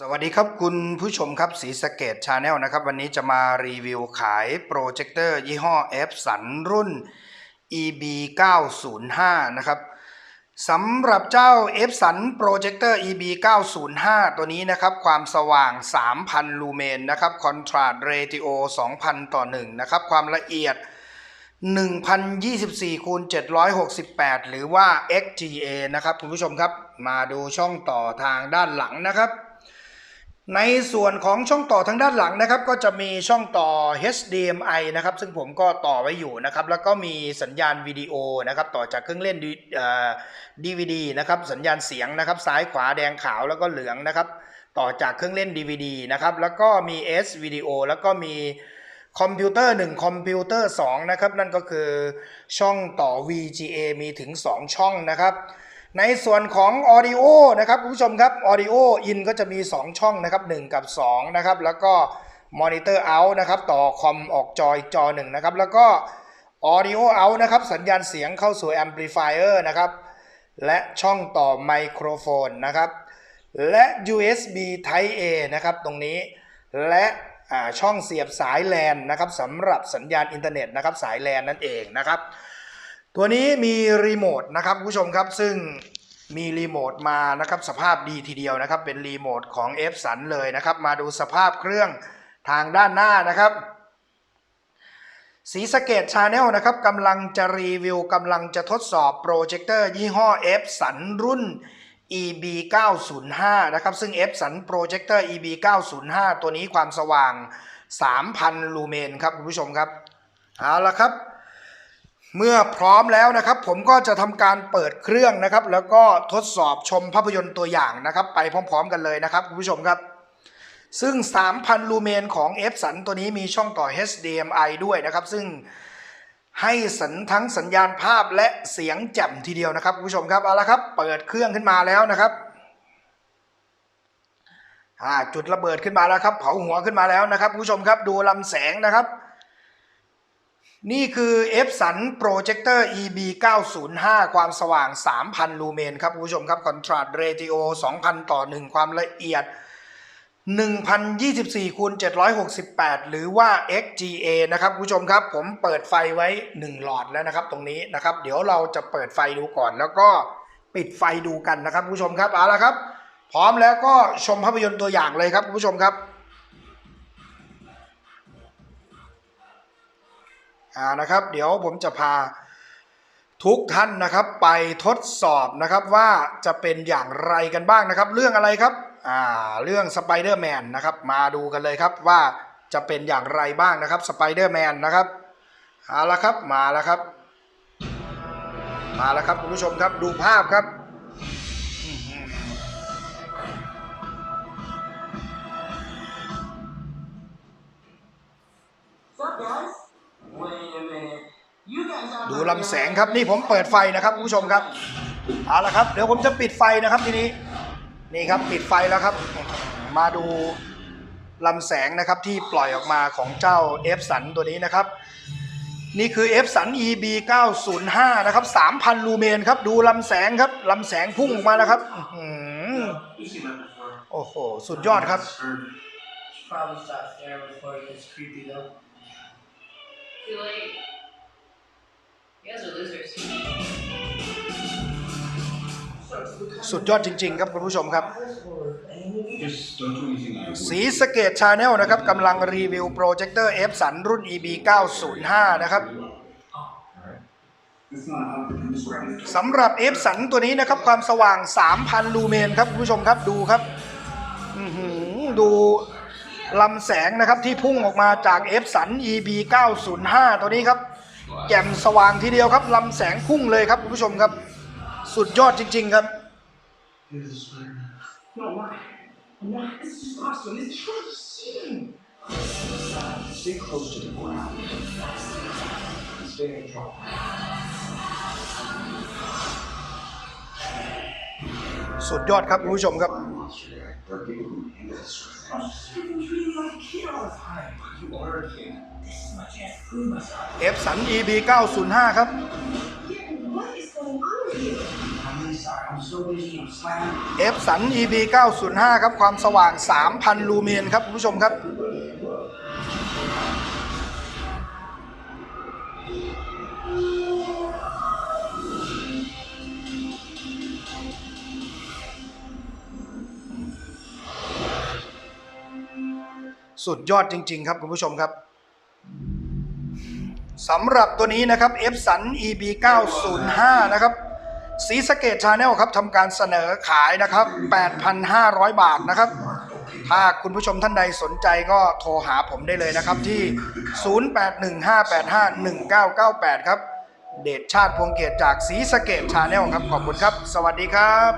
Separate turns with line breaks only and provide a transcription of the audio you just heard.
สวัสดีครับคุณผู้ชมครับสีสเกตชาแนลนะครับ วันนี้จะมารีวิวขายโปรเจคเตอร์ยี่ห้อ F สันรุ่น EB 905นะครับสำหรับเจ้า F สันโปรเจคเตอร์ EB 905ตัวนี้นะครับ ความสว่าง 3,000 ลูเมนนะครับคอนทราสเรติโอ2,000 ต่อ1นะครับ ความละเอียด 1024คูณ768 หรือว่า XGA นะครับคุณผู้ชมครับ มาดูช่องต่อทางด้านหลังนะครับ ในส่วนของช่องต่อทางด้านหลังนะครับ ก็จะมีช่องต่อ HDMI นะครับ ซึ่งผมก็ต่อไว้อยู่นะครับ แล้วก็มีสัญญาณวิดีโอนะครับ ต่อจากเครื่องเล่นดีวีดีนะครับ สัญญาณเสียงนะครับ ซ้ายขวาแดงขาวแล้วก็เหลืองนะครับ ต่อจากเครื่องเล่น DVD นะครับ แล้วก็มี S วิดีโอแล้วก็มีคอมพิวเตอร์1คอมพิวเตอร์2นะครับ นั่นก็คือช่องต่อ VGA มีถึง 2 ช่องนะครับ ในส่วนของ Audio นะครับคุณผู้ชมครับ Audio in ก็จะมี 2 ช่องนะครับ1กับ 2 นะครับ แล้วก็ Monitor out นะครับ ต่อคอมออกจออีกจอหนึ่งนะครับ แล้วก็ Audio out นะครับ สัญญาณเสียงเข้าสู่ Amplifier นะครับ และช่องต่อไมโครโฟนนะครับ และ USB Type A นะครับตรงนี้ และช่องเสียบสายแลนนะครับสำหรับสัญญาณอินเทอร์เน็ตนะครับสายแลนนั่นเองนะครับ ตัวนี้มีรีโมทนะครับคุณผู้ชมครับซึ่งมีรีโมทมานะครับสภาพดีทีเดียวนะครับ เป็นรีโมทของ F สันเลยนะครับ มาดูสภาพเครื่องทางด้านหน้านะครับสีสเกตชาแนลนะครับกำลังจะรีวิวกำลังจะทดสอบโปรเจคเตอร์ยี่ห้อ F สันรุ่น EB 905นะครับซึ่ง F สันโปรเจคเตอร์ EB 905ตัวนี้ความสว่าง 3,000 ลูเมนครับคุณผู้ชมครับ เอาละครับ เมื่อพร้อมแล้วนะครับ ผมก็จะทำการเปิดเครื่องนะครับ แล้วก็ทดสอบชมภาพยนตร์ตัวอย่างนะครับ ไปพร้อม ๆ กันเลยนะครับคุณผู้ชมครับ ซึ่ง 3,000 ลูเมนของ F สันตัวนี้มีช่องต่อ HDMI ด้วยนะครับ ซึ่งให้สัญทั้งสัญญาณภาพและเสียงแจ่มทีเดียวนะครับคุณผู้ชมครับเอาละครับ เปิดเครื่องขึ้นมาแล้วนะครับจุดระเบิดขึ้นมาแล้วครับเผาหัวขึ้นมาแล้วนะครับคุณผู้ชมครับดูลำแสงนะครับ นี่คือ F สันโปรเจคเตอร์ EB 905 ความสว่าง 3,000 ลูเมนครับคุณผู้ชมครับคอนทราสเรติโอ2,000 ต่อ 1 ความละเอียด 1024คูณ768 หรือว่า XGA นะครับคุณผู้ชมครับ ผมเปิดไฟไว้ 1 หลอดแล้วนะครับตรงนี้นะครับ เดี๋ยวเราจะเปิดไฟดูก่อน แล้วก็ปิดไฟดูกันนะครับคุณผู้ชมครับเอาละครับ พร้อมแล้วก็ชมภาพยนตร์ตัวอย่างเลยครับคุณผู้ชมครับ อ่านะครับ เดี๋ยวผมจะพาทุกท่านนะครับไปทดสอบนะครับว่าจะเป็นอย่างไรกันบ้างนะครับ เรื่องอะไรครับอ่าเรื่องสไปเดอร์แมนนะครับมาดูกันเลยครับว่าจะเป็นอย่างไรบ้างนะครับสไปเดอร์แมนนะครับเอาละครับมาแล้วครับ มาแล้วครับคุณผู้ชมครับดูภาพครับอื้อหือ ดูลำแสงครับนี่ผมเปิดไฟนะครับคุณผู้ชมครับเอาละครับ เดี๋ยวผมจะปิดไฟนะครับทีนี้นี่ครับปิดไฟแล้วครับ มาดูลำแสงนะครับที่ปล่อยออกมาของเจ้า F สันตัวนี้นะครับ นี่คือ F สัน EB 905นะครับ3,000 ลูเมนครับ ดูลำแสงครับลำแสงพุ่งออกมาแล้วครับอื้อหือ
You've seen that before.
โอ้โห สุดยอดครับ
Heard.
Should probably stop staring before it gets creepy, though.
Too late.
สุดยอดจริง ๆ ครับคุณผู้ชมครับ
Just don't do anything I
สีสะเกตชาแนลนะครับกำลังรีวิวโปรเจคเตอร์ F สันรุ่น EB 905 นะครับ
It's not how I'm describing it.
สำหรับ F สันตัวนี้นะครับ ความสว่าง 3,000 ลูเมนครับคุณผู้ชมครับดูครับอื้อหือดูลำแสงนะครับที่พุ่งออกมาจาก F สัน EB 905 ตัวนี้ครับ แจ่มสว่างทีเดียวครับลำแสงพุ่งเลยครับคุณผู้ชมครับ สุดยอดจริง ๆครับ
This is Spider-Man. No, why? Why? This is just awesome. It's trying to see him. Stay close to the ground. Stay in control.
สุดยอดครับคุณผู้ชมครับ
Monster guy. There are people who handle this sort of stuff. You've been treating me like a kid all the time. You are a kid.
This is my chance
F สัน EB 905 ครับ เอฟสัน EB 905 ครับ ความสว่าง 3,000 ลูเมนครับ คุณผู้ชมครับสุดยอดจริง ๆ ครับ คุณผู้ชมครับ สำหรับตัวนี้นะครับ f สัน EB 905นะครับสีสเกตชาแนลครับทำการเสนอขายนะครับ 8,500 บาทนะครับ ถ้าคุณผู้ชมท่านใดสนใจก็โทรหาผมได้เลยนะครับที่ 0815851998 ครับ เดชชาติพวงเกียรติจากสีสเกตชาแนลครับ ขอบคุณครับ สวัสดีครับ